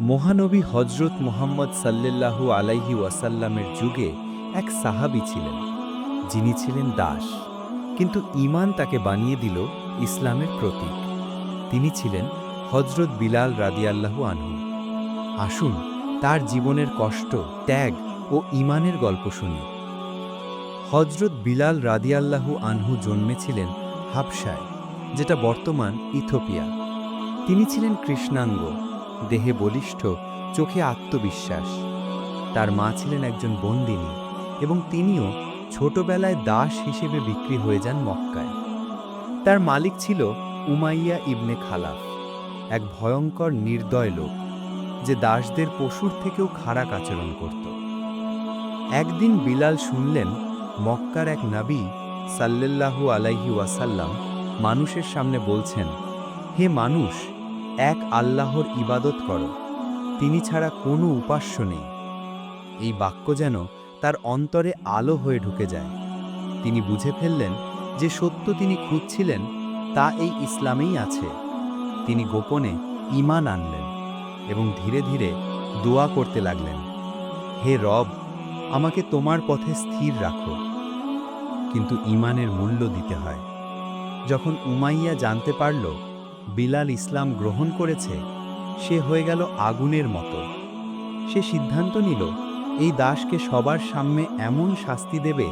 মহানবী হজরত মোহাম্মদ সাল্লাল্লাহু আলাইহি ওয়াসাল্লামের যুগে এক সাহাবী ছিলেন, যিনি ছিলেন দাস। কিন্তু ঈমান তাকে বানিয়ে দিল ইসলামের প্রতীক। তিনি ছিলেন হজরত বিলাল রাদিয়াল্লাহু আনহু। আসুন তার জীবনের কষ্ট, ত্যাগ ও ঈমানের গল্প শুনি। হজরত বিলাল রাদিয়াল্লাহু আনহু জন্মেছিলেন হাবসায় যেটা বর্তমান ইথোপিয়া তিনি ছিলেন কৃষ্ণাঙ্গ। দেহে বলিষ্ঠ, চোখে আত্মবিশ্বাস। তার মা ছিলেন একজন বন্দিনী এবং তিনিও ছোটবেলায় দাস হিসেবে বিক্রি হয়ে যান মক্কায়। তার মালিক ছিল উমাইয়া ইবনে খালাফ, এক ভয়ঙ্কর নির্দয় লোক যে দাসদের পশুর থেকেও খারাপ আচরণ করত। একদিন বিলাল শুনলেন মক্কার এক নবী সাল্লাল্লাহু আলাইহি ওয়াসাল্লাম মানুষের সামনে বলছেন, হে মানুষ এক আল্লাহর ইবাদত করো, তিনি ছাড়া কোনো উপাস্য নেই। এই বাক্য যেন তার অন্তরে আলো হয়ে ঢুকে যায়। তিনি বুঝে ফেললেন যে সত্য তিনি খুঁজছিলেন, তা এই ইসলামেই আছে। তিনি গোপনে ঈমান আনলেন এবং ধীরে ধীরে দোয়া করতে লাগলেন, হে রব, আমাকে তোমার পথে স্থির রাখো। কিন্তু ঈমানের মূল্য দিতে হয়। যখন উমাইয়া জানতে পারল বিলাল ইসলাম গ্রহণ করেছে, সে হয়ে গেল আগুনের মতো। সে সিদ্ধান্ত নিল, এই দাসকে সবার সামনে এমন শাস্তি দেবে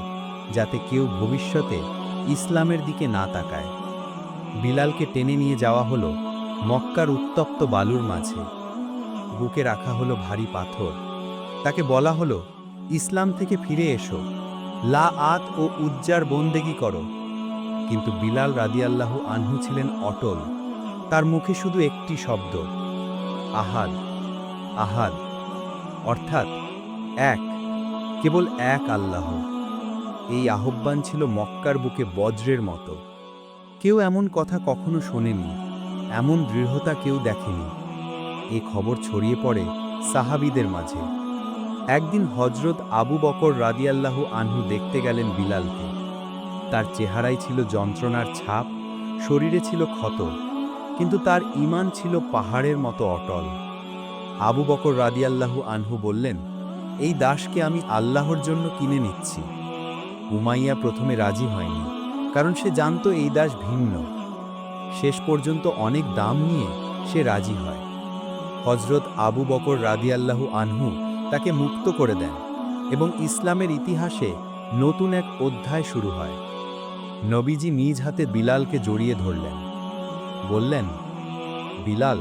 যাতে কেউ ভবিষ্যতে ইসলামের দিকে না তাকায়। বিলালকে টেনে নিয়ে যাওয়া হলো মক্কার উত্তপ্ত বালুর মাঝে। বুকে রাখা হলো ভারী পাথর। তাকে বলা হলো, ইসলাম থেকে ফিরে এসো। লা আত ও উজ্জার বন্দেগি করো। কিন্তু বিলাল রাদিয়াল্লাহু আনহু ছিলেন অটল। তার মুখে শুধু একটি শব্দ। আহাদ। আহাদ। অর্থাৎ এক। কেবল এক আল্লাহ। এই আহ্বান ছিল মক্কার বুকে বজ্রের মতো। কেউ এমন কথা কখনো শোনেনি, এমন দৃঢ়তা কেউ দেখেনি। এ খবর ছড়িয়ে পড়ে সাহাবিদের মাঝে। একদিন হজরত আবু বকর রাদিয়াল্লাহু আনহু দেখতে গেলেন বিলালকে। তার চেহারায় ছিল যন্ত্রণার ছাপ, শরীরে ছিল ক্ষত। কিন্তু তার ঈমান ছিল পাহাড়ের মতো অটল। আবু বকর রাদিয়াল্লাহু আনহু বললেন, এই দাসকে আমি আল্লাহর জন্য কিনে নিচ্ছি। উমাইয়া প্রথমে রাজি হয়নি, কারণ সে জানতো এই দাস ভিন্ন। শেষ পর্যন্ত অনেক দাম নিয়ে সে রাজি হয়। হজরত আবু বকর রাদিয়াল্লাহু আনহু তাকে মুক্ত করে দেন এবং ইসলামের ইতিহাসে নতুন এক অধ্যায় শুরু হয়। নবীজি নিজ হাতে বিলালকে জড়িয়ে ধরলেন। বললেন, বিলাল,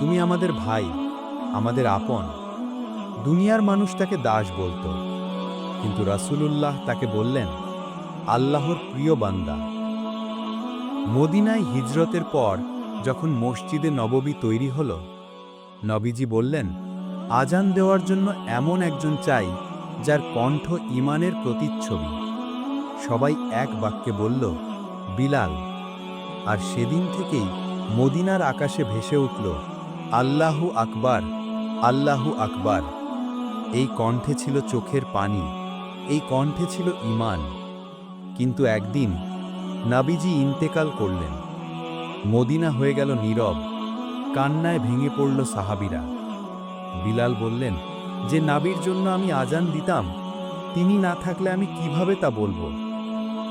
তুমি আমাদের ভাই, আমাদের আপন। দুনিয়ার মানুষ তাকে দাস বলতো। কিন্তু রাসূলুল্লাহ তাকে বললেন, আল্লাহর প্রিয় বান্দা। মদিনায় হিজরতের পর যখন মসজিদে নববী তৈরি হল, নবীজি বললেন, আজান দেওয়ার জন্য এমন একজন চাই, যার কণ্ঠ ইমানের প্রতিচ্ছবি। সবাই এক বাক্যে বলল, বিলাল আর সেদিন থেকেই মদিনার আকাশে ভেসে উঠল, আল্লাহু আকবার আল্লাহু আকবার। এই কণ্ঠে ছিল চোখের পানি, এই কণ্ঠে ছিল ইমান কিন্তু একদিন নাবিজি ইন্তেকাল করলেন। মদিনা হয়ে গেল নীরব, কান্নায় ভেঙে পড়ল সাহাবিরা। বিলাল বললেন, যে নাবির জন্য আমি আজান দিতাম, তিনি না থাকলে আমি কীভাবে তা বলব?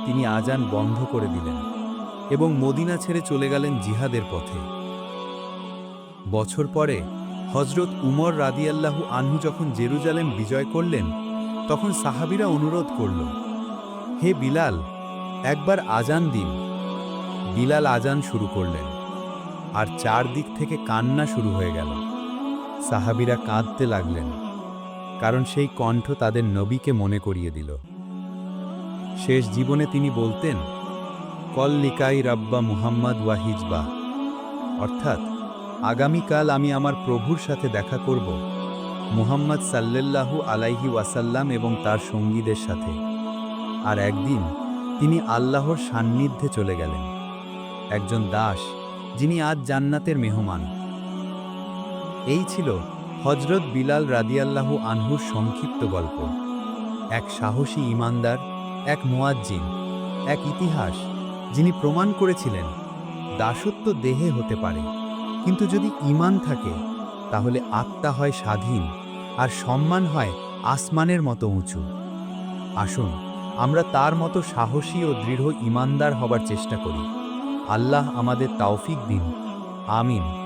তিনি আজান বন্ধ করে দিলেন। এবং মদিনা ছেড়ে চলে গেলেন জিহাদের পথে। বছর পরে হজরত উমর রাদিয়াল্লাহু আনহু যখন জেরুজালেম বিজয় করলেন, তখন সাহাবিরা অনুরোধ করল, হে বিলাল, একবার আজান দিন। বিলাল আজান শুরু করলেন, আর চারদিক থেকে কান্না শুরু হয়ে গেল। সাহাবিরা কাঁদতে লাগলেন, কারণ সেই কণ্ঠ তাদের নবীকে মনে করিয়ে দিল। শেষ জীবনে তিনি বলতেন কল লিকাই রাব্বা মুহাম্মদ ওয়াহিজবা। অর্থাৎ, আগামীকাল আমি আমার প্রভুর সাথে দেখা করব মুহাম্মদ সাল্লাল্লাহু আলাইহি ওয়াসাল্লাম এবং তার সঙ্গীদের সাথে। আর একদিন তিনি আল্লাহর সান্নিধ্যে চলে গেলেন। একজন দাস, যিনি আজ জান্নাতের মেহমান। এই ছিল হজরত বিলাল রাদিয়াল্লাহু আনহুর সংক্ষিপ্ত গল্প। এক সাহসী ইমানদার, এক মুয়াজ্জিন, এক ইতিহাস যিনি প্রমাণ করেছিলেন, দাসত্ব দেহে হতে পারে। কিন্তু যদি ইমান থাকে, তাহলে আত্মা হয় স্বাধীন আর সম্মান হয় আসমানের মতো উঁচু। আসুন, আমরা তার মতো সাহসী ও দৃঢ় ইমানদার হবার চেষ্টা করি। আল্লাহ আমাদের তাওফিক দিন। আমিন।